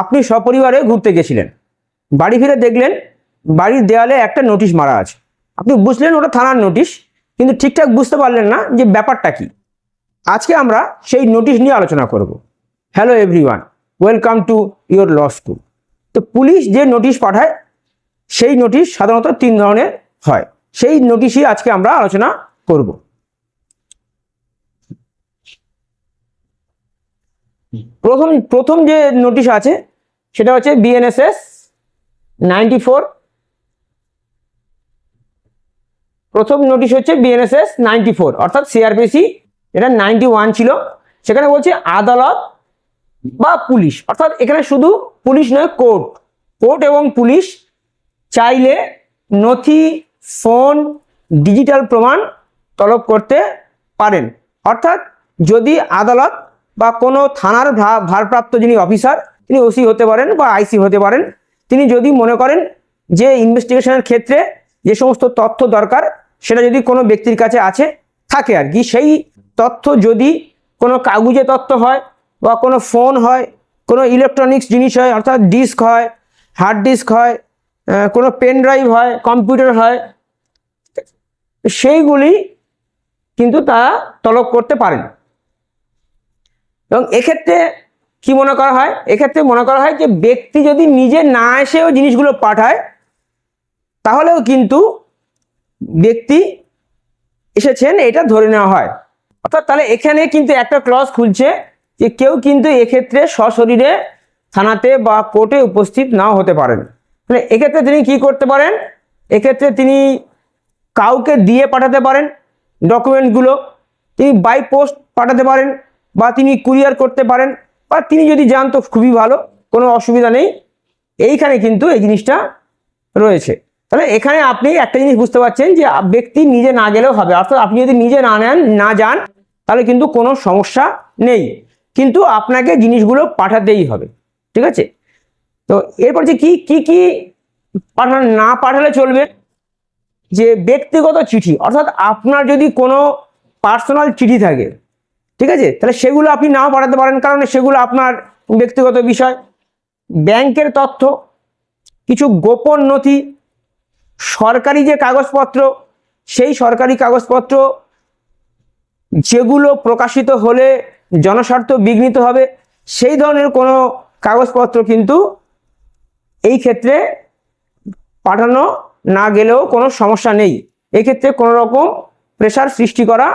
আপনি সপরিবারে ঘুরতে গেছিলেন। বাড়ি ফিরে দেখলেন বাড়ির দেয়ালে একটা নোটিশ মারা আছে। আপনি বুঝলেন ওটা থানার নোটিশ, কিন্তু ঠিকঠাক বুঝতে পারলেন না যে ব্যাপারটা কি। আজকে আমরা সেই নোটিশ নিয়ে আলোচনা করব। Hello everyone, welcome to your law school. তো পুলিশ যে নোটিশ পাঠায়, সেই নোটিশ সাধারণত তিন ধরনের হয়। সেই নোটিশই আজকে আমরা আলোচনা করব। প্রথম প্রথম যে নোটিশ আছে, সেটা হচ্ছে বিএনএসএস নাইনটি ফোর প্রথম নোটিশ হচ্ছে বিএনএসএস নাইনটি ফোর অর্থাৎ সিআরপিসি এটা নাইনটি ওয়ান ছিল। সেখানে বলছে আদালত বা পুলিশ, অর্থাৎ এখানে শুধু পুলিশ নয়, কোর্ট। কোর্ট এবং পুলিশ চাইলে নথি, ফোন ডিজিটাল প্রমাণ তলব করতে পারেন। অর্থাৎ যদি আদালত বা কোনো থানার ভারপ্রাপ্ত যিনি অফিসার, তিনি ওসি হতে পারেন বা আইসি হতে পারেন, তিনি যদি মনে করেন যে ইনভেস্টিগেশনের ক্ষেত্রে যে সমস্ত তথ্য দরকার, সেটা যদি কোনো ব্যক্তির কাছে আছে, থাকে আর কি। সেই তথ্য যদি কোনো কাগজে তথ্য হয় বা কোনো ফোন হয়, কোনো ইলেকট্রনিক্স জিনিস হয়, অর্থাৎ ডিস্ক হয় হার্ড ডিস্ক হয় কোনো পেন ড্রাইভ হয় কম্পিউটার হয়, সেইগুলি কিন্তু তারা তলব করতে পারেন। এবং এক্ষেত্রে কি মনে করা হয়? এক্ষেত্রে মনে করা হয় যে ব্যক্তি যদি নিজে না এসেও জিনিসগুলো পাঠায়, তাহলেও কিন্তু ব্যক্তি এসেছেন, এটা ধরে নেওয়া হয়। অর্থাৎ তাহলে এখানে কিন্তু একটা ক্লজ খুলছে যে কেউ কিন্তু এক্ষেত্রে সশরীরে, থানাতে বা কোর্টে উপস্থিত নাও হতে পারেন। মানে এক্ষেত্রে তিনি কি করতে পারেন? এক্ষেত্রে তিনি কাউকে দিয়ে পাঠাতে পারেন ডকুমেন্টগুলো তিনি বাই পোস্ট পাঠাতে পারেন। বা তিনি কুরিয়ার করতে পারেন বা তিনি যদি যান তো খুবই ভালো, কোনো অসুবিধা নেই। এইখানে কিন্তু এই জিনিসটা রয়েছে। তাহলে এখানে আপনি একটা জিনিস বুঝতে পারছেন যে ব্যক্তি নিজে না গেলেও হবে। অর্থাৎ আপনি যদি নিজে না নেন, না যান, তাহলে কিন্তু কোনো সমস্যা নেই। কিন্তু আপনাকে জিনিসগুলো পাঠাতেই হবে। ঠিক আছে? তো এরপর যে কি কি কি পাঠানো, না পাঠালে চলবে? যে ব্যক্তিগত চিঠি। অর্থাৎ আপনার যদি কোনো পার্সোনাল চিঠি থাকে ঠিক আছে? তাহলে সেগুলো আপনি নাও পাঠাতে পারেন, কারণ সেগুলো আপনার ব্যক্তিগত বিষয়। ব্যাংকের তথ্য, কিছু গোপন নথি, সরকারি যে কাগজপত্র, সেই সরকারি কাগজপত্র, যেগুলো প্রকাশিত হলে জনস্বার্থ বিঘ্নিত হবে, সেই ধরনের কোনো কাগজপত্র কিন্তু এই ক্ষেত্রে পাঠানো না গেলেও কোনো সমস্যা নেই। এক্ষেত্রে কোনো রকম প্রেশার সৃষ্টি করা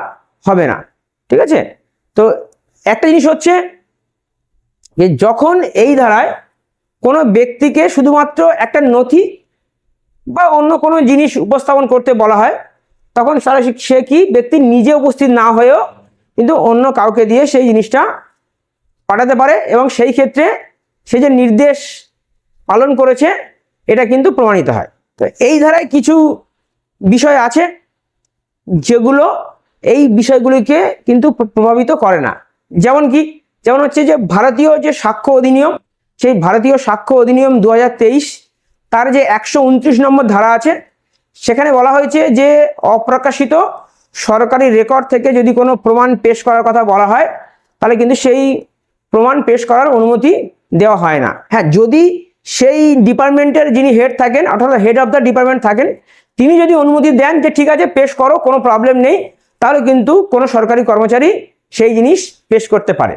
হবে না। ঠিক আছে? তো একটা জিনিস হচ্ছে যে যখন এই ধারায় কোনো ব্যক্তিকে শুধুমাত্র একটা নথি বা অন্য কোনো জিনিস উপস্থাপন করতে বলা হয়, তখন সারা সে- কি ব্যক্তি নিজে উপস্থিত না হয়েও কিন্তু অন্য কাউকে দিয়ে সেই জিনিসটা পাঠাতে পারে এবং সেই ক্ষেত্রে সে যে নির্দেশ পালন করেছে, এটা কিন্তু প্রমাণিত হয়। তো এই ধারায় কিছু বিষয় আছে যেগুলো এই বিষয়গুলিকে কিন্তু প্রভাবিত করে না। যেমন কি? যেমন হচ্ছে যে ভারতীয় যে সাক্ষ্য অধিনিয়ম, সেই ভারতীয় সাক্ষ্য অধিনিয়ম দু হাজার তেইশ, তার যে একশো উনত্রিশ নম্বর ধারা আছে, সেখানে বলা হয়েছে যে অপ্রকাশিত সরকারি রেকর্ড থেকে যদি কোনো প্রমাণ পেশ করার কথা বলা হয়, তাহলে কিন্তু সেই প্রমাণ পেশ করার অনুমতি দেওয়া হয় না। হ্যাঁ যদি সেই ডিপার্টমেন্টের যিনি হেড থাকেন, অর্থাৎ হেড অফ দ্য ডিপার্টমেন্ট থাকেন, তিনি যদি অনুমতি দেন যে ঠিক আছে, পেশ করো, কোনো প্রবলেম নেই তাহলে কিন্তু কোনো সরকারি কর্মচারী সেই জিনিস পেশ করতে পারে।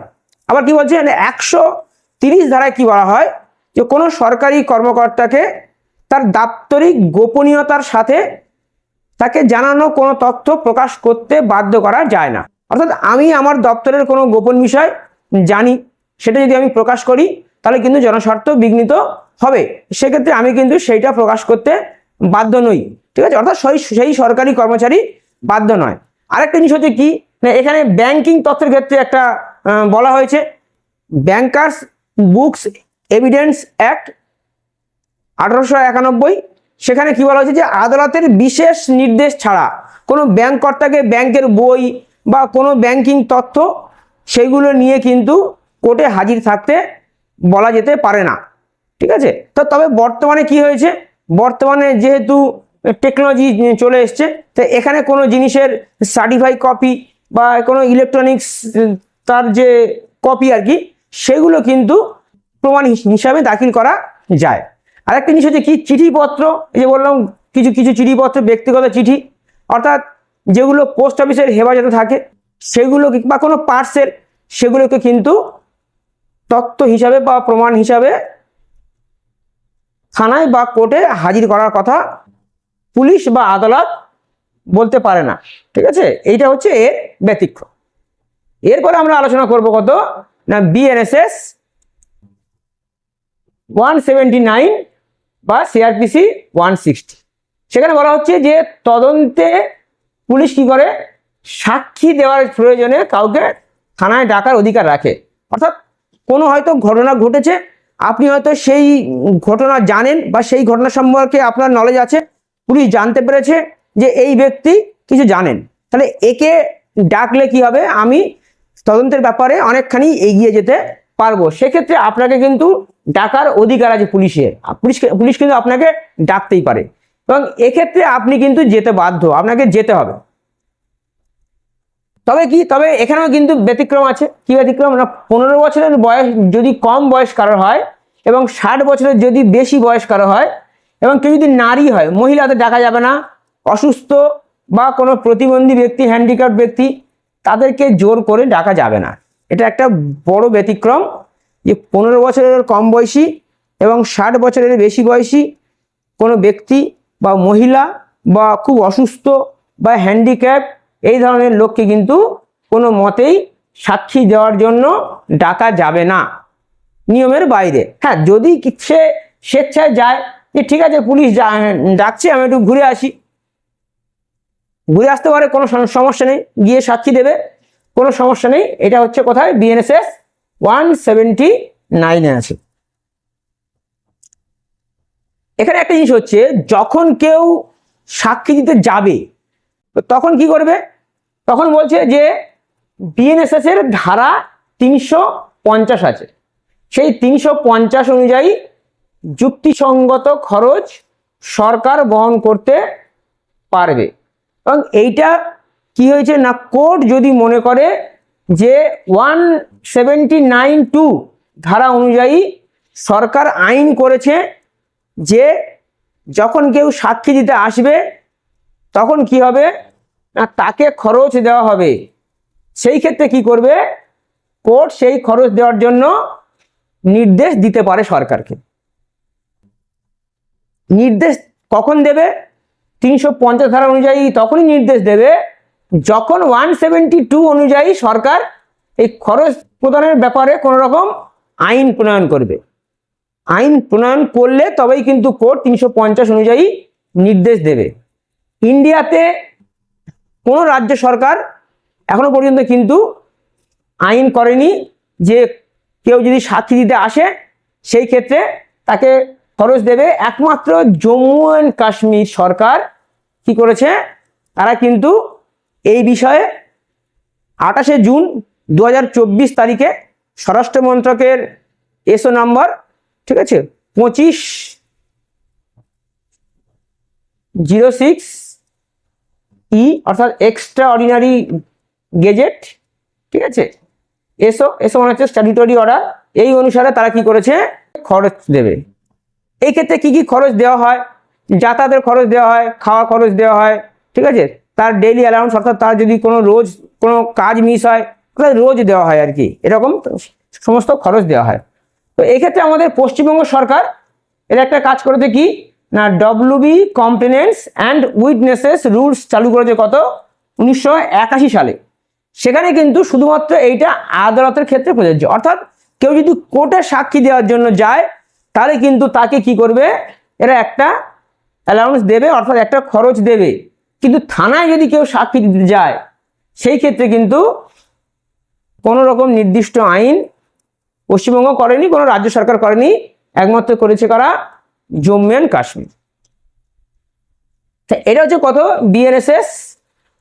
আবার কি বলছে? মানে একশো তিরিশ ধারায় কি বলা হয়? যে কোনো সরকারি কর্মকর্তাকে তার দাপ্তরিক গোপনীয়তার সাথে তাকে জানানো কোনো তথ্য প্রকাশ করতে বাধ্য করা যায় না। অর্থাৎ আমি আমার দপ্তরের কোনো গোপন বিষয় জানি, সেটা যদি আমি প্রকাশ করি, তাহলে কিন্তু জনস্বার্থ বিঘ্নিত হবে। সেক্ষেত্রে আমি কিন্তু সেইটা প্রকাশ করতে বাধ্য নই। ঠিক আছে? অর্থাৎ সেই সেই সরকারি কর্মচারী বাধ্য নয়। আরেকটা জিনিস হচ্ছে কি, না, এখানে ব্যাংকিং তথ্যের ক্ষেত্রে একটা বলা হয়েছে। ব্যাংকার্স বুকস এভিডেন্স অ্যাক্ট আঠারোশো একানব্বই, সেখানে কি বলা হয়েছে যে, আদালতের বিশেষ নির্দেশ ছাড়া কোনো ব্যাংক কর্তাকে ব্যাংকের বই বা কোনো ব্যাংকিং তথ্য সেগুলো নিয়ে কিন্তু কোর্টে হাজির থাকতে বলা যেতে পারে না। ঠিক আছে? তো তবে বর্তমানে কি হয়েছে? বর্তমানে যেহেতু টেকনোলজি চলে এসছে। তো এখানে কোনো জিনিসের সার্টিফাই কপি বা কোনো ইলেকট্রনিক্স তার যে কপি আর কি, সেগুলো কিন্তু প্রমাণ হিস- হিসাবে দাখিল করা যায়। আরেকটা জিনিস হচ্ছে কি, চিঠিপত্র, এই যে বললাম, কিছু কিছু চিঠিপত্র, ব্যক্তিগত চিঠি, অর্থাৎ যেগুলো পোস্ট অফিসের হেফাজতে থাকে সেগুলো বা কোনো পার্সেল সেগুলোকে কিন্তু তথ্য হিসাবে বা প্রমাণ হিসাবে থানায় বা কোর্টে হাজির করার কথা পুলিশ বা আদালত বলতে পারে না, ঠিক আছে? এইটা হচ্ছে এর ব্যতিক্রম। এরপরে আমরা আলোচনা করব কত? না বিএনএসএস ওয়ান সেভেন্টি নাইন বা সিআরপিসি ওয়ান সিক্সটি সেখানে বলা হচ্ছে যে তদন্তে পুলিশ কি করে? সাক্ষী দেওয়ার প্রয়োজনে কাউকে থানায় ডাকার অধিকার রাখে। অর্থাৎ কোনো হয়তো ঘটনা ঘটেছে, আপনি হয়তো সেই ঘটনা জানেন বা সেই ঘটনা সম্পর্কে আপনার নলেজ আছে পুলিশ জানতে পেরেছে যে এই ব্যক্তি কিছু জানেন। তাহলে একে ডাকলে কি হবে? আমি তদন্তের ব্যাপারে অনেকখানি এগিয়ে যেতে পারব। সেক্ষেত্রে আপনাকে কিন্তু ডাকার অধিকার আছে পুলিশের। পুলিশ পুলিশ কিন্তু আপনাকে ডাকতেই পারে। এবং এক্ষেত্রে আপনি কিন্তু যেতে বাধ্য, আপনাকে যেতে হবে। তবে কি, তবে এখানেও কিন্তু ব্যতিক্রম আছে। কি ব্যতিক্রম? না, পনেরো বছরের বয়স, যদি কম বয়স কারও হয় এবং ষাট বছরের যদি বেশি বয়স কারও হয় এবং কেউ যদি নারী হয় মহিলাদের ডাকা যাবে না, অসুস্থ বা কোনো প্রতিবন্ধী ব্যক্তি হ্যান্ডিক্যাপ ব্যক্তি, তাদেরকে জোর করে ডাকা যাবে না। এটা একটা বড় ব্যতিক্রম যে পনেরো বছরের কম বয়সী এবং ষাট বছরের বেশি বয়সী কোনো ব্যক্তি বা মহিলা বা খুব অসুস্থ বা হ্যান্ডিক্যাপ এই ধরনের লোককে কিন্তু কোনো মতেই সাক্ষী দেওয়ার জন্য ডাকা যাবে না। নিয়মের বাইরে। হ্যাঁ যদি সে স্বেচ্ছায় যায় যে ঠিক আছে, পুলিশ ডাকছে, আমি একটু ঘুরে আসি। ঘুরে আসতে পারে, কোনো সমস্যা নেই, গিয়ে সাক্ষী দেবে, কোনো সমস্যা নেই। এটা হচ্ছে কোথায় বিএনএসএস ওয়ান সেভেন্টি নাইনে আছে। এখানে একটা জিনিস হচ্ছে, যখন কেউ সাক্ষী দিতে যাবে, তখন কি করবে? তখন বলছে যে বিএনএসএস এর ধারা তিনশো পঞ্চাশ আছে। সেই তিনশো পঞ্চাশ অনুযায়ী যুক্তিসঙ্গত খরচ সরকার বহন করতে পারবে। এবং এইটা কি হয়েছে না কোর্ট যদি মনে করে যে ওয়ান সেভেন্টি নাইন টু ধারা অনুযায়ী সরকার আইন করেছে যে যখন কেউ সাক্ষী দিতে আসবে, তখন কি হবে? না, তাকে খরচ দেওয়া হবে। সেই ক্ষেত্রে কি করবে? কোর্ট সেই খরচ দেওয়ার জন্য নির্দেশ দিতে পারে সরকারকে। নির্দেশ কখন দেবে? তিনশো পঞ্চাশ ধারা অনুযায়ী তখনই নির্দেশ দেবে যখন ওয়ান সেভেন্টি টু অনুযায়ী সরকার এই খরচ প্রদানের ব্যাপারে কোনো রকম আইন প্রণয়ন করবে। আইন প্রণয়ন করলে তবেই কিন্তু কোর্ট তিনশো পঞ্চাশ অনুযায়ী নির্দেশ দেবে। ইন্ডিয়াতে কোনো রাজ্য সরকার এখনও পর্যন্ত কিন্তু আইন করেনি যে কেউ যদি সাক্ষী দিতে আসে, সেই ক্ষেত্রে তাকে খরচ দেবে একমাত্র জম্মু অ্যান্ড কাশ্মীর সরকার। কি করেছে? তারা কিন্তু এই বিষয়ে আঠাশে জুন দু হাজার চব্বিশ তারিখে স্বরাষ্ট্র মন্ত্রকের এসও নাম্বার, ঠিক আছে? পঁচিশ জিরো সিক্স ই, অর্থাৎ এক্সট্রা অর্ডিনারি গেজেট ঠিক আছে? এসো এসো মানে হচ্ছে স্ট্যাটুটরি অর্ডার এই অনুসারে তারা কি করেছে? খরচ দেবে। এই ক্ষেত্রে কি কি খরচ দেওয়া হয়? যাতায়াতের খরচ দেওয়া হয়, খাওয়া খরচ দেওয়া হয়, ঠিক আছে? তার ডেইলি অ্যালাউন্স অর্থাৎ তার যদি কোনো রোজ কোনো কাজ মিস হয় তাহলে রোজ দেওয়া হয় আর কি এরকম সমস্ত খরচ দেওয়া হয়। তো এই ক্ষেত্রে আমাদের পশ্চিমবঙ্গ সরকার এর একটা কাজ করেছে কি? না WB complainants and witnesses rules চালু করেছে কত? উনিশশো একাশি সালে। সেখানে কিন্তু শুধুমাত্র এইটা আদালতের ক্ষেত্রে প্রযোজ্য। অর্থাৎ কেউ যদি কোর্টে সাক্ষী দেওয়ার জন্য যায় তাহলে কিন্তু তাকে কি করবে? এরা একটা অ্যালাউন্স দেবে, অর্থাৎ একটা খরচ দেবে। কিন্তু থানায় যদি কেউ সাক্ষী দিতে যায়, সেই ক্ষেত্রে কিন্তু কোনো রকম নির্দিষ্ট আইন পশ্চিমবঙ্গ করেনি, কোনো রাজ্য সরকার করেনি। একমাত্র করেছে কারা? জম্মু অ্যান্ড কাশ্মীর। এটা হচ্ছে কত? BNSS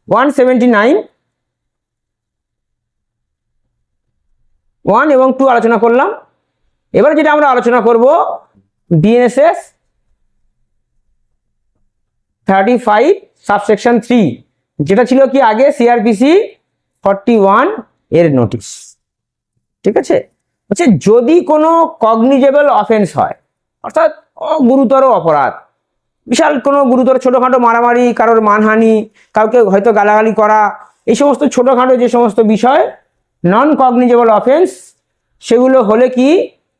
one seventy nine one এবং টু আলোচনা করলাম। এবার যেটা আমরা আলোচনা করব BNSS thirty five subsection three যেটা ছিল কি আগে সিআরপিসি ফর্টি ওয়ানের নোটিশ ঠিক আছে? হচ্ছে যদি কোনো কগনিজেবল অফেন্স হয়, অর্থাৎ গুরুতর অপরাধ, বিশাল কোনো গুরুতর ছোটোখাটো মারামারি, কারোর মানহানি, কাউকে হয়তো গালাগালি করা, এই সমস্ত ছোটোখাটো যে সমস্ত বিষয় নন কগনিজেবল অফেন্স সেগুলো হলে কি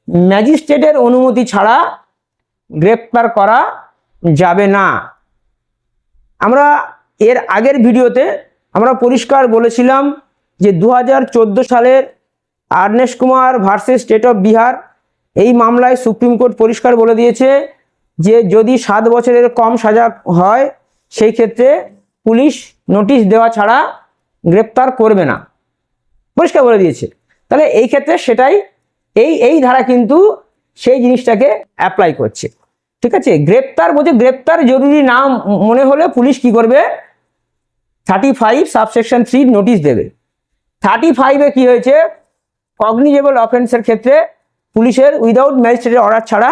ম্যাজিস্ট্রেটের অনুমতি ছাড়া গ্রেপ্তার করা যাবে না। আমরা এর আগের ভিডিওতে আমরা পরিষ্কার বলেছিলাম যে দু হাজার চোদ্দ সালের Arnesh Kumar versus state of Bihar এই মামলায় সুপ্রিম কোর্ট পরিষ্কার বলে দিয়েছে যে যদি সাত বছরের কম সাজা হয়, সেই ক্ষেত্রে পুলিশ নোটিশ দেওয়া ছাড়া গ্রেপ্তার করবে না। পরিষ্কার বলে দিয়েছে। তাহলে এই ক্ষেত্রে সেটাই এই এই ধারা কিন্তু সেই জিনিসটাকে অ্যাপ্লাই করছে। ঠিক আছে? গ্রেপ্তার বলছে গ্রেপ্তার জরুরি না মনে হলে পুলিশ কি করবে? Thirty five subsection three notice দেবে। থার্টি ফাইভে কি হয়েছে? কগনিজেবল অফেন্সের ক্ষেত্রে পুলিশের উইদাউট ম্যাজিস্ট্রেটের অর্ডার ছাড়া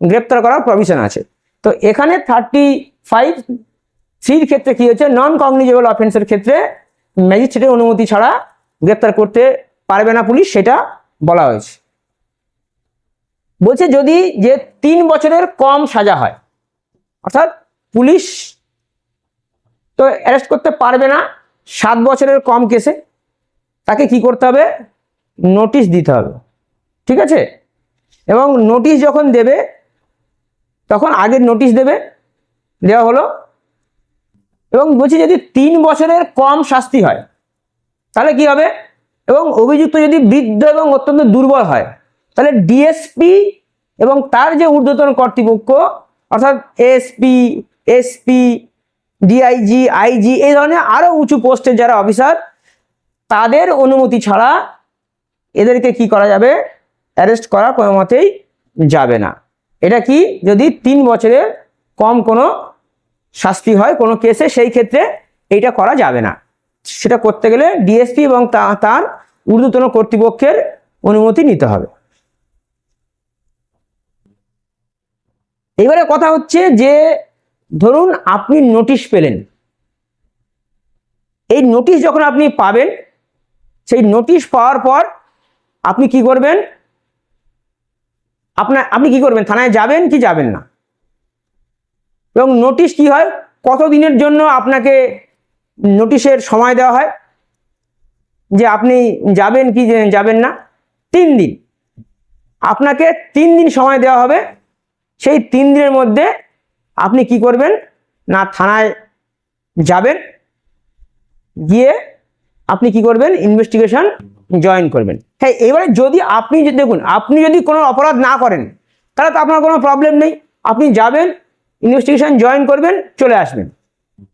গ্রেপ্তার করার প্রভিশন আছে। তো এখানে থার্টি ফাইভ থ্রির ক্ষেত্রে কি হয়েছে? নন কগনিজেবল অফেন্সের ক্ষেত্রে ম্যাজিস্ট্রেটের অনুমতি ছাড়া গ্রেপ্তার করতে পারবে না পুলিশ, সেটা বলা হয়েছে। বলছে যদি যে তিন বছরের কম সাজা হয়, অর্থাৎ পুলিশ তো অ্যারেস্ট করতে পারবে না, সাত বছরের কম কেসে তাকে কি করতে হবে? নোটিশ দিতে হবে। ঠিক আছে? এবং নোটিশ যখন দেবে, তখন আগের নোটিশ দেবে, দেওয়া হলো। এবং বলছি যদি তিন বছরের কম শাস্তি হয়, তাহলে কি হবে? এবং অভিযুক্ত যদি বৃদ্ধ এবং অত্যন্ত দুর্বল হয় তাহলে ডিএসপি এবং তার যে ঊর্ধ্বতন কর্তৃপক্ষ, অর্থাৎ এসপি এসপি ডিআইজি আইজি এই ধরনের আরও উঁচু পোস্টের যারা অফিসার, তাদের অনুমতি ছাড়া এদেরকে কি করা যাবে? অ্যারেস্ট করা কোনো মতেই যাবে না। এটা কি? যদি তিন বছরের কম কোনো শাস্তি হয়, কোনো কেসে, সেই ক্ষেত্রে এইটা করা যাবে না। সেটা করতে গেলে ডিএসপি এবং তার ঊর্ধ্বতন কর্তৃপক্ষের অনুমতি নিতে হবে। এবারে কথা হচ্ছে যে, ধরুন আপনি নোটিশ পেলেন। এই নোটিশ যখন আপনি পাবেন, সেই নোটিশ পাওয়ার পর আপনি কি করবেন? আপনার, আপনি কি করবেন? থানায় যাবেন কি যাবেন না? এবং নোটিশ কি হয়? কত দিনের জন্য আপনাকে নোটিশের সময় দেওয়া হয়? যে আপনি যাবেন কি যাবেন না? তিন দিন। আপনাকে তিন দিন সময় দেওয়া হবে সেই তিন দিনের মধ্যে আপনি কি করবেন? না, থানায় যাবেন। গিয়ে আপনি কি করবেন? ইনভেস্টিগেশন জয়েন করবেন। হ্যাঁ এবারে যদি আপনি দেখুন, আপনি যদি কোনো অপরাধ না করেন, তাহলে তো আপনার কোনো প্রবলেম নেই। আপনি যাবেন ইনভেস্টিগেশন জয়েন করবেন, চলে আসবেন।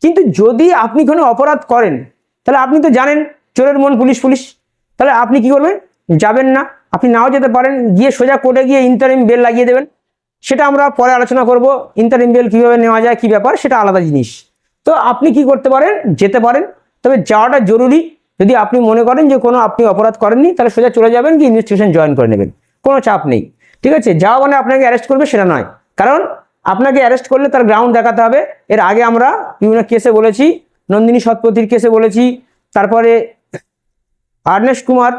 কিন্তু যদি আপনি কোনো অপরাধ করেন, তাহলে আপনি তো জানেন, চোরের মন পুলিশ পুলিশ। তাহলে আপনি কি করবেন? যাবেন না। আপনি নাও যেতে পারেন, গিয়ে সোজা কোর্টে গিয়ে ইন্টারিম বেল লাগিয়ে দেবেন। সেটা আমরা পরে আলোচনা করব। ইন্টারিম বেল কীভাবে নেওয়া যায়, কী ব্যাপার, সেটা আলাদা জিনিস। তো আপনি কি করতে পারেন? যেতে পারেন। তবে যাওয়াটা জরুরি। যদি আপনি মনে করেন যে কোনো আপনি অপরাধ করেননি, তাহলে সোজা চলে যাবেন কি ইনভেস্টিগেশন জয়েন করে নেবেন। কোনো চাপ নেই। ঠিক আছে? যাওয়া মানে আপনাকে অ্যারেস্ট করবে সেটা নয়। কারণ আপনাকে অ্যারেস্ট করলে তার গ্রাউন্ড দেখাতে হবে। এর আগে আমরা বিভিন্ন কেসে বলেছি, নন্দিনী শতপথীর কেসে বলেছি, তারপরে আর্নেশ কুমার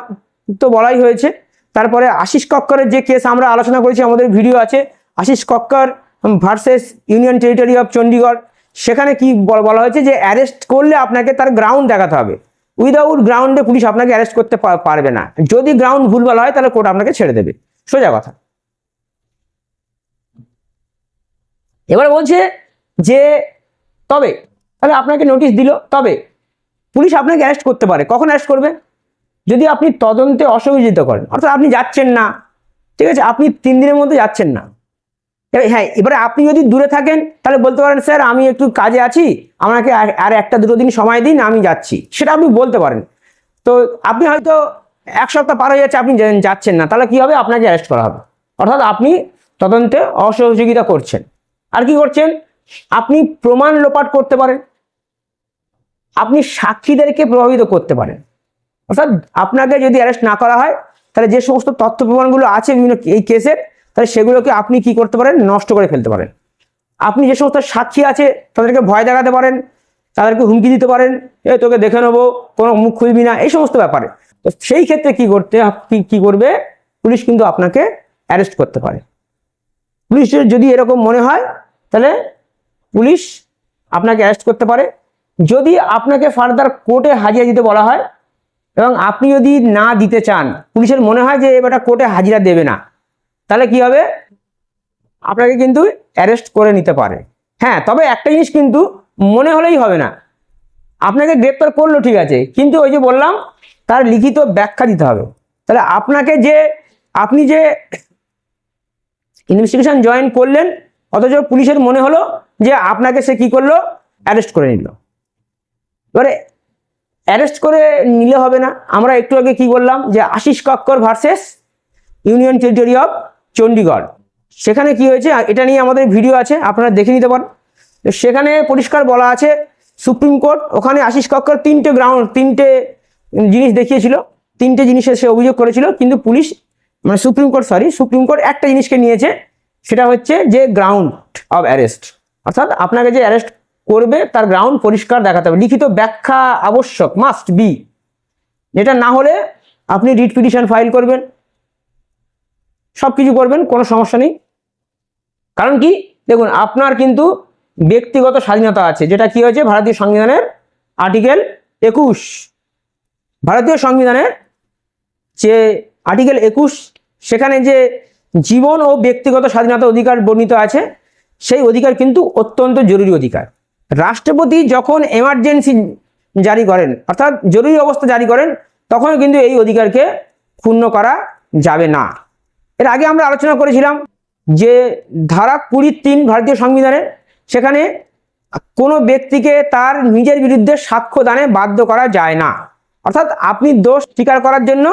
তো বলাই হয়েছে। তারপরে আশিস কক্করের যে কেস আমরা আলোচনা করেছি, আমাদের ভিডিও আছে। Ashish Kakkar versus union territory of Chandigarh সেখানে কি বল- বলা হয়েছে যে অ্যারেস্ট করলে আপনাকে তার গ্রাউন্ড দেখাতে হবে। উইদাউট গ্রাউন্ডে পুলিশ আপনাকে অ্যারেস্ট করতে পারবে না। যদি গ্রাউন্ড ভুলভাল হয় তাহলে কোর্ট আপনাকে ছেড়ে দেবে। সোজা কথা। এবার বলছে যে, তবে, তাহলে আপনাকে নোটিশ দিল, তবে পুলিশ আপনাকে অ্যারেস্ট করতে পারে। কখন অ্যারেস্ট করবে? যদি আপনি তদন্তে অসহযোগিতা করেন। অর্থাৎ আপনি যাচ্ছেন না, ঠিক আছে? আপনি তিন দিনের মধ্যে যাচ্ছেন না। হ্যাঁ এবারে আপনি যদি দূরে থাকেন, তাহলে বলতে পারেন, স্যার, আমি একটু কাজে আছি, আমাকে আর- একটা, দুটো দিন সময় দিন, আমি যাচ্ছি। সেটা আপনি বলতে পারেন। তো আপনি হয়তো এক সপ্তাহ পার হয়ে যাচ্ছে, আপনি যাচ্ছেন না, তাহলে কি হবে? আপনাকে অ্যারেস্ট করা হবে। অর্থাৎ আপনি তদন্তে অসহযোগিতা করছেন। আর কি করছেন? আপনি প্রমাণ লোপাট করতে পারেন। আপনি সাক্ষীদেরকে প্রভাবিত করতে পারেন। অর্থাৎ আপনাকে যদি অ্যারেস্ট না করা হয়, তাহলে যে সমস্ত তথ্য প্রমাণগুলো আছে বিভিন্ন এই কেসের তাহলে সেগুলোকে আপনি কি করতে পারেন? নষ্ট করে ফেলতে পারেন। আপনি যে সমস্ত সাক্ষী আছে, তাদেরকে ভয় দেখাতে পারেন, তাদেরকে হুমকি দিতে পারেন এ তোকে দেখে নেব, কোনো মুখ খুলবি না, এই সমস্ত ব্যাপারে। তো সেই ক্ষেত্রে কি করতে কি কি করবে? পুলিশ কিন্তু আপনাকে অ্যারেস্ট করতে পারে। পুলিশের যদি এরকম মনে হয়, তাহলে পুলিশ আপনাকে অ্যারেস্ট করতে পারে। যদি আপনাকে ফার্দার কোর্টে হাজিরা দিতে বলা হয়, এবং আপনি যদি না দিতে চান, পুলিশের মনে হয় যে এবার কোর্টে হাজিরা দেবে না তাহলে কি হবে? আপনাকে কিন্তু অ্যারেস্ট করে নিতে পারে। হ্যাঁ তবে একটা জিনিস কিন্তু মনে হলেই হবে না। আপনাকে গ্রেপ্তার করল, ঠিক আছে। কিন্তু ওই যে বললাম, তার লিখিত ব্যাখ্যা দিতে হবে। তাহলে আপনাকে যে, আপনি যে ইনভেস্টিগেশন জয়েন করলেন, অথচ পুলিশের মনে হলো যে আপনাকে সে কি করল? অ্যারেস্ট করে নিল। এবারে অ্যারেস্ট করে নিলে হবে না। আমরা একটু আগে কি বললাম? যে Ashish Kakkar versus union territory of Chandigarh সেখানে কি হয়েছে? এটা নিয়ে আমাদের ভিডিও আছে, আপনারা দেখে নিতে পারেন। সেখানে পরিষ্কার বলা আছে, সুপ্রিম কোর্ট ওখানে আশিস কক্কর তিনটে গ্রাউন্ড তিনটে জিনিস দেখিয়েছিল, তিনটে জিনিসে সে অভিযোগ করেছিল, কিন্তু পুলিশ মানে supreme court sorry supreme court একটা জিনিসকে নিয়েছে, সেটা হচ্ছে যে গ্রাউন্ড অফ অ্যারেস্ট অর্থাৎ আপনাকে যে অ্যারেস্ট করবে, তার গ্রাউন্ড পরিষ্কার দেখাতে হবে। লিখিত ব্যাখ্যা আবশ্যক মাস্ট বি যেটা না হলে আপনি রিট পিটিশন ফাইল করবেন। সব কিছু করবেন, কোনো সমস্যা নেই। কারণ কি? দেখুন, আপনার কিন্তু ব্যক্তিগত স্বাধীনতা আছে, যেটা কি হয়েছে? ভারতীয় সংবিধানের আর্টিকেল একুশ। ভারতীয় সংবিধানের যে আর্টিকেল একুশ, সেখানে যে জীবন ও ব্যক্তিগত স্বাধীনতা অধিকার বর্ণিত আছে, সেই অধিকার কিন্তু অত্যন্ত জরুরি অধিকার। রাষ্ট্রপতি যখন এমার্জেন্সি জারি করেন, অর্থাৎ জরুরি অবস্থা জারি করেন তখন কিন্তু এই অধিকারকে ক্ষুণ্ণ করা যাবে না। এর আগে আমরা আলোচনা করেছিলাম যে ধারা কুড়ি তিন ভারতীয় সংবিধানের সেখানে কোনো ব্যক্তিকে তার নিজের বিরুদ্ধে সাক্ষ্য দানে বাধ্য করা যায় না। অর্থাৎ আপনি দোষ স্বীকার করার জন্য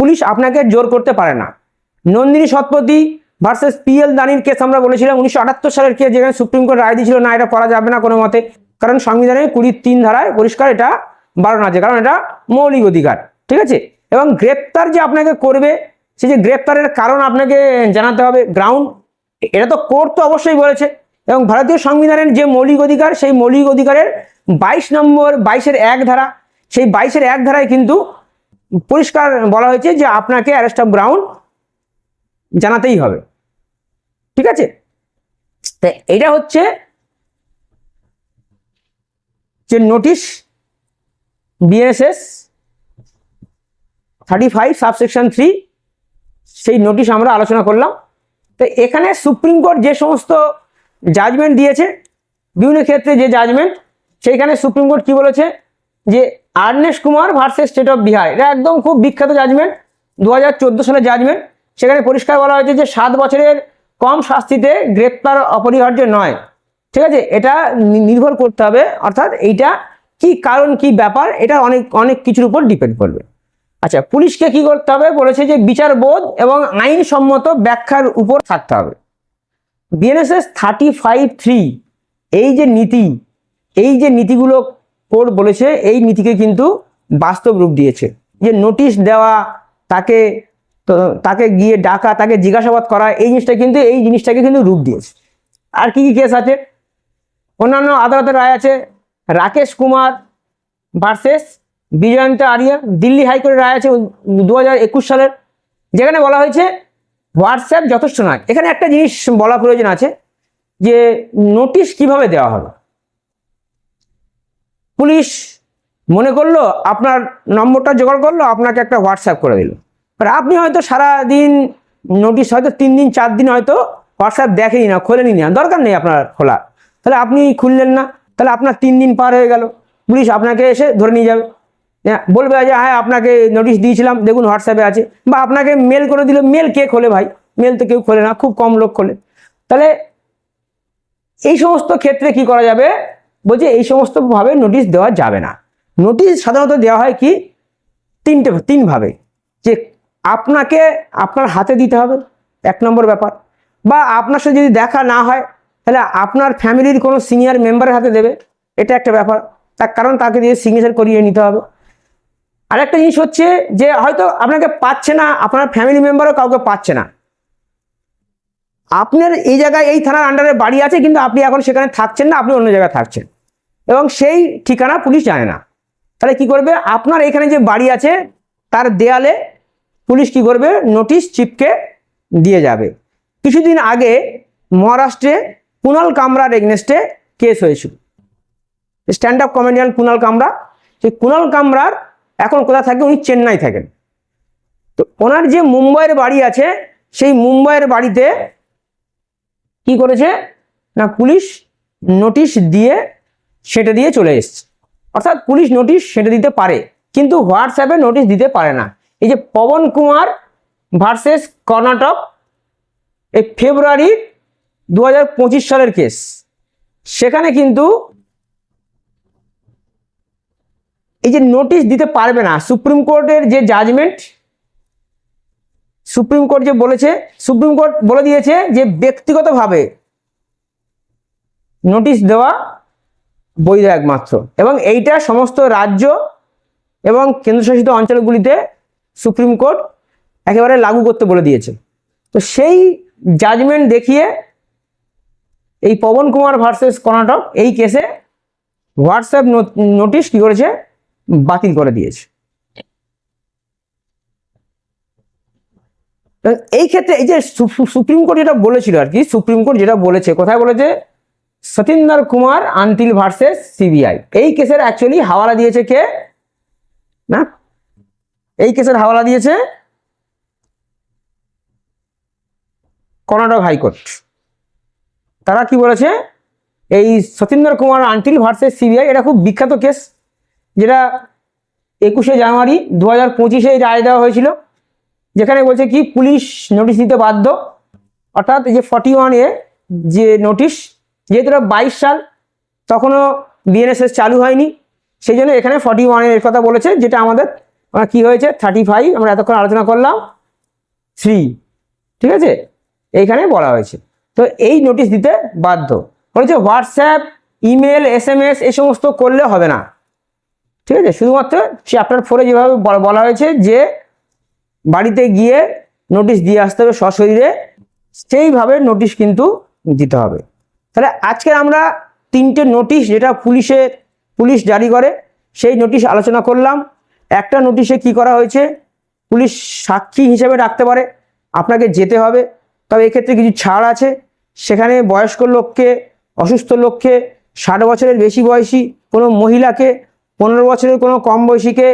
পুলিশ আপনাকে জোর করতে পারে না। নন্দিনী শতপথী ভার্সেস পিএল দানির কেস আমরা বলেছিলাম, উনিশশো আটাত্তর সালের কেস যেখানে সুপ্রিম কোর্ট রায় দিয়েছিল, না, এটা করা যাবে না কোনো মতে। কারণ সংবিধানে কুড়ি তিন ধারায় পরিষ্কার এটা বারণ আছে, কারণ এটা মৌলিক অধিকার, ঠিক আছে? এবং গ্রেপ্তার যে আপনাকে করবে সেই যে গ্রেপ্তারের কারণ আপনাকে জানাতে হবে গ্রাউন্ড এটা তো কোর্ট তো অবশ্যই বলেছে। এবং ভারতীয় সংবিধানের যে মৌলিক অধিকার, সেই মৌলিক অধিকারের বাইশ নম্বর, বাইশের এক ধারা, সেই বাইশের এক ধারায় কিন্তু পরিষ্কার বলা হয়েছে যে আপনাকে অ্যারেস্ট অফ গ্রাউন্ড জানাতেই হবে। ঠিক আছে? তা এটা হচ্ছে যে notice BSS thirty five subsection three সেই নোটিশ আমরা আলোচনা করলাম। তো এখানে সুপ্রিম কোর্ট যে সমস্ত জাজমেন্ট দিয়েছে, বিভিন্ন ক্ষেত্রে যে জাজমেন্ট সেইখানে সুপ্রিম কোর্ট কি বলেছে? যে Arnesh Kumar versus state of Bihar এটা একদম খুব বিখ্যাত জাজমেন্ট দু হাজার চোদ্দ সালের জাজমেন্ট সেখানে পরিষ্কার বলা হয়েছে যে সাত বছরের কম শাস্তিতে গ্রেপ্তার অপরিহার্য নয়। ঠিক আছে? এটা নির্ভর করতে হবে, অর্থাৎ এইটা কি কারণ, কি ব্যাপার, এটা অনেক অনেক কিছুর উপর ডিপেন্ড করবে। আচ্ছা পুলিশকে কি করতে হবে? বলেছে যে বিচারবোধ এবং আইনসম্মত ব্যাখ্যার উপর থাকতে হবে। বিএনএসএস থার্টি ফাইভ থ্রি এই যে নীতি, এই যে নীতিগুলো কোর্ট বলেছে, এই নীতিকে কিন্তু বাস্তব রূপ দিয়েছে। যে নোটিশ দেওয়া, তাকে তাকে গিয়ে ডাকা, তাকে জিজ্ঞাসাবাদ করা, এই জিনিসটা কিন্তু, এই জিনিসটাকে কিন্তু রূপ দিয়েছে। আর কি কি কেস আছে? অন্যান্য আদালতের রায় আছে, রাকেশ কুমার ভার্সেস বিজয়ন্ত আরিয়া দিল্লি হাইকোর্টের রায় আছে দু হাজার একুশ সালের, যেখানে বলা হয়েছে হোয়াটসঅ্যাপ যথেষ্ট নয়। এখানে একটা জিনিস বলা প্রয়োজন আছে যে নোটিশ কীভাবে দেওয়া হবে পুলিশ মনে করল, আপনার নম্বরটা জোগাড় করল, আপনাকে একটা হোয়াটসঅ্যাপ করে দিল। আর আপনি হয়তো সারা দিন নোটিশ, হয়তো তিন দিন, চার দিন হয়তো হোয়াটসঅ্যাপ দেখেনি না, খোলেনি না, দরকার নেই আপনার খোলা। তাহলে আপনি খুললেন না, তাহলে আপনার তিন দিন পার হয়ে গেল। পুলিশ আপনাকে এসে ধরে নিয়ে যাবে। বলবে যে হ্যাঁ আপনাকে নোটিশ দিয়েছিলাম, দেখুন হোয়াটসঅ্যাপে আছে। বা আপনাকে মেল করে দিল মেল কে খোলে ভাই? মেল তো কেউ খোলে না, খুব কম লোক খোলে। তাহলে এই সমস্ত ক্ষেত্রে কি করা যাবে? বলছে এই সমস্ত ভাবে নোটিশ দেওয়া যাবে না। নোটিশ সাধারণত দেওয়া হয় কি? তিনটে, তিনভাবে। যে আপনাকে আপনার হাতে দিতে হবে, এক নম্বর ব্যাপার। বা আপনার সাথে যদি দেখা না হয়, তাহলে আপনার ফ্যামিলির কোনো সিনিয়র মেম্বারের হাতে দেবে। এটা একটা ব্যাপার। তার কারণ তাকে দিয়ে সিগনেচার করিয়ে নিতে হবে। আরেকটা জিনিস হচ্ছে যে হয়তো আপনাকে পাচ্ছে না, আপনার ফ্যামিলি মেম্বারও কাউকে পাচ্ছে না। আপনার এই জায়গায়, এই থানার আন্ডারে বাড়ি আছে, কিন্তু আপনি এখন সেখানে থাকছেন না, আপনি অন্য জায়গায় থাকছেন। এবং সেই ঠিকানা পুলিশ জানে না। তাহলে কি করবে? আপনার এখানে যে বাড়ি আছে, তার দেয়ালে পুলিশ কি করবে? নোটিশ চিপকে দিয়ে যাবে। কিছুদিন আগে মহারাষ্ট্রে কুনাল কামরার এগনেস্টে কেস হয়েছিল। Stand up comedian Kunal Kamra, সেই কুনাল কামরার এখন কোথায় থাকে উনি চেন্নাই থাকেন। তো ওনার যে মুম্বাইয়ের বাড়ি আছে, সেই মুম্বাইয়ের বাড়িতে কি করেছে? না, পুলিশ নোটিশ দিয়ে সেটা দিয়ে চলে এসছে। অর্থাৎ পুলিশ নোটিশ সেটা দিতে পারে, কিন্তু হোয়াটসঅ্যাপে নোটিশ দিতে পারে না। এই যে পবন কুমার ভার্সেস কর্ণাটক, এই ফেব্রুয়ারি দু হাজার পঁচিশ সালের কেস। সেখানে কিন্তু এই যে নোটিশ দিতে পারবে না সুপ্রিম কোর্টের যে জাজমেন্ট সুপ্রিম কোর্ট যে বলেছে সুপ্রিম কোর্ট বলে দিয়েছে যে ব্যক্তিগতভাবে নোটিশ দেওয়া বৈধ একমাত্র। এবং এইটা সমস্ত রাজ্য এবং কেন্দ্রশাসিত অঞ্চলগুলিতে সুপ্রিম কোর্ট একেবারে লাগু করতে বলে দিয়েছে। তো সেই জাজমেন্ট দেখিয়ে এই পবন কুমার ভার্সেস কর্ণাটক এই কেসে হোয়াটসঅ্যাপ নোটিশ কি করেছে? বাতিল করে দিয়েছে। এই ক্ষেত্রে এই যে সুপ্রিম কোর্ট যেটা বলেছিল আর কি, সুপ্রিম কোর্ট যেটা বলেছে, কোথায় বলেছে? Satinder Kumar Antil versus, CBI. এই কেসের অ্যাকচুয়ালি হাওয়ালা দিয়েছে কে? না? এই কেসের হাওয়ালা দিয়েছে কর্ণাটক হাইকোর্ট। তারা কি বলেছে? এই সতীন্দ্র কুমার, আন্টিল ভার্সেস, সিবিআই, এটা খুব বিখ্যাত কেস। যেটা একুশে জানুয়ারি দু হাজার পঁচিশে রায় দেওয়া হয়েছিল, যেখানে বলছে কি পুলিশ নোটিশ দিতে বাধ্য। অর্থাৎ যে ফর্টি ওয়ান এ যে নোটিশ যেহেতু বাইশ সাল, তখনও বিএনএসএস চালু হয়নি। সেই জন্য এখানে ফর্টি ওয়ানের কথা বলেছে, যেটা আমাদের কি হয়েছে থার্টি ফাইভ আমরা এতক্ষণ আলোচনা করলাম থ্রি ঠিক আছে? এইখানে বলা হয়েছে। তো এই নোটিশ দিতে বাধ্য। বলেছে WhatsApp email S M S এই সমস্ত করলে হবে না। ঠিক আছে? শুধুমাত্র চ্যাপ্টার ফোরে যেভাবে বলা- হয়েছে যে বাড়িতে গিয়ে নোটিশ দিয়ে আসতে হবে সশরীরে, সেইভাবে নোটিশ কিন্তু দিতে হবে। তাহলে আজকে আমরা তিনটে নোটিশ যেটা পুলিশের পুলিশ জারি করে, সেই নোটিশ আলোচনা করলাম। একটা নোটিশে কি করা হয়েছে? পুলিশ সাক্ষী হিসেবে রাখতে পারে, আপনাকে যেতে হবে। তবে এক্ষেত্রে কিছু ছাড় আছে। সেখানে বয়স্ক লোককে, অসুস্থ লোককে, ষাট বছরের বেশি বয়সী কোনো মহিলাকে পনেরো বছরের কোনো কম বয়সীকে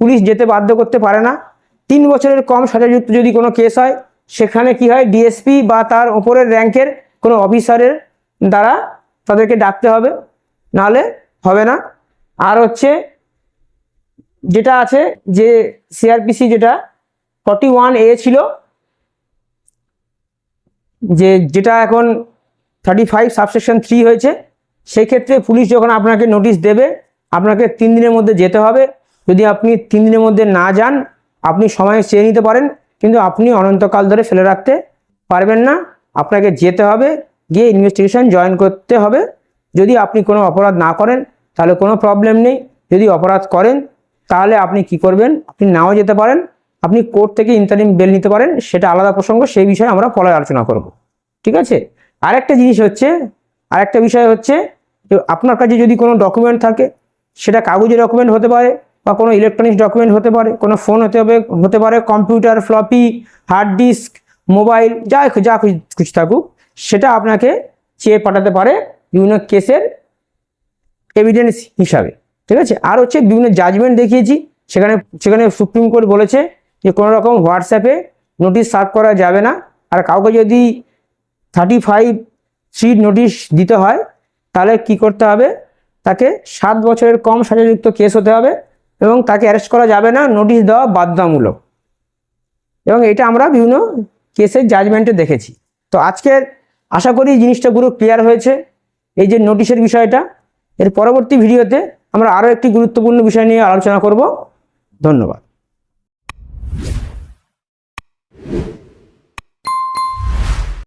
পুলিশ যেতে বাধ্য করতে পারে না। তিন বছরের কম সাজাযুক্ত যদি কোনো কেস হয়, সেখানে কি হয়? ডিএসপি বা তার ওপরের র্যাঙ্কের কোনো অফিসারের দ্বারা তাদেরকে ডাকতে হবে। নাহলে হবে না। আর হচ্ছে যেটা আছে যে সিআরপিসি যেটা ফর্টি ওয়ান এ ছিল, যে যেটা এখন থার্টি ফাইভ সাবসেকশন থ্রি হয়েছে সেক্ষেত্রে পুলিশ যখন আপনাকে নোটিশ দেবে আপনাকে তিন দিনের মধ্যে যেতে হবে। যদি আপনি তিন দিনের মধ্যে না যান, আপনি সময় চেয়ে নিতে পারেন, কিন্তু আপনি অনন্তকাল ধরে ফেলে রাখতে পারবেন না। আপনাকে যেতে হবে, গিয়ে ইনভেস্টিগেশন জয়েন করতে হবে। যদি আপনি কোনো অপরাধ না করেন, তাহলে কোনো প্রবলেম নেই। যদি অপরাধ করেন, তাহলে আপনি কি করবেন? আপনি নাও যেতে পারেন। আপনি কোর্ট থেকে ইন্টারিম বেল নিতে পারেন। সেটা আলাদা প্রসঙ্গ, সেই বিষয়ে আমরা পরে আলোচনা করব। ঠিক আছে? আরেকটা জিনিস হচ্ছে, আরেকটা বিষয় হচ্ছে, আপনার কাছে যদি কোনো ডকুমেন্ট থাকে সেটা কাগজের ডকুমেন্ট হতে পারে বা কোনো ইলেকট্রনিক্স ডকুমেন্ট হতে পারে, কোনো ফোন হতে হবে, হতে পারে computer floppy hard disk mobile যা যা কিছু থাকুক, সেটা আপনাকে চেয়ে পাঠাতে পারে বিভিন্ন কেসের এভিডেন্স হিসাবে, ঠিক আছে? আর হচ্ছে বিভিন্ন জাজমেন্ট দেখিয়েছি, সেখানে সেখানে সুপ্রিম কোর্ট বলেছে যে কোনো রকম হোয়াটসঅ্যাপে নোটিশ সার্ভ করা যাবে না, আর কাউকে যদি থার্টি ফাইভ সিট নোটিশ দিতে হয়, তাহলে কি করতে হবে? তাকে সাত বছরের কম সাজাযুক্ত কেস হতে হবে এবং তাকে অ্যারেস্ট করা যাবে না নোটিশ দেওয়া বাধ্যতামূলক। এবং এটা আমরা বিভিন্ন কেসের জাজমেন্টে দেখেছি। তো আজকের আশা করি জিনিসটা পুরো ক্লিয়ার হয়েছে। এই যে নোটিশের বিষয়টা, এর পরবর্তী ভিডিওতে আমরা আরও একটি গুরুত্বপূর্ণ বিষয় নিয়ে আলোচনা করব। ধন্যবাদ।